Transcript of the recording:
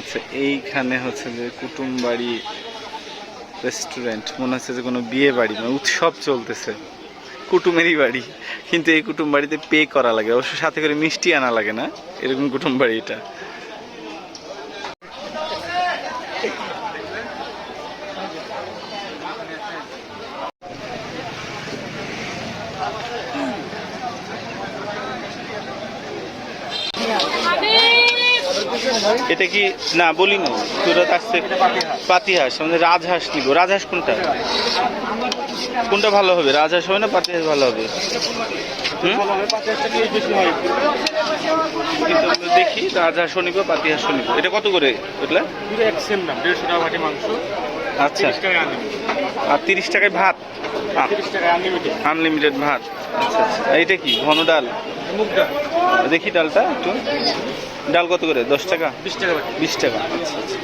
আচ্ছা এইখানে হচ্ছে যে কুটুম বাড়ি রেস্টুরেন্ট, মনে হচ্ছে যে কোনো বিয়ে বাড়ি মানে উৎসব চলতেছে। কুটুমেরই বাড়ি, কিন্তু এই কুটুম বাড়িতে পে করা লাগে, অবশ্য সাথে করে মিষ্টি আনা লাগে না, এরকম কুটুম বাড়ি এটা। এটা কি না বলি না তোরা আসছে পাতিহাঁস আমাদের রাজহাঁস নিব। রাজহাঁস কোনটা? কোনটা ভালো হবে রাজহাঁস হবে না পাতিহাঁস ভালো হবে? দেখি রাজহাঁসও নিব পাতিহাঁসও নিব। এটা কত করে দেড়শো টাকা মাংস আচ্ছা। আর তিরিশ টাকায় ভাত? আনলিমিটেড ভাত। আচ্ছা আচ্ছা। এটা কি ঘন ডাল? মুগ ডাল। দেখি ডালটা একটু। ডাল কত করে? দশ টাকা? বিশ টাকা বিশ টাকা। আচ্ছা আচ্ছা।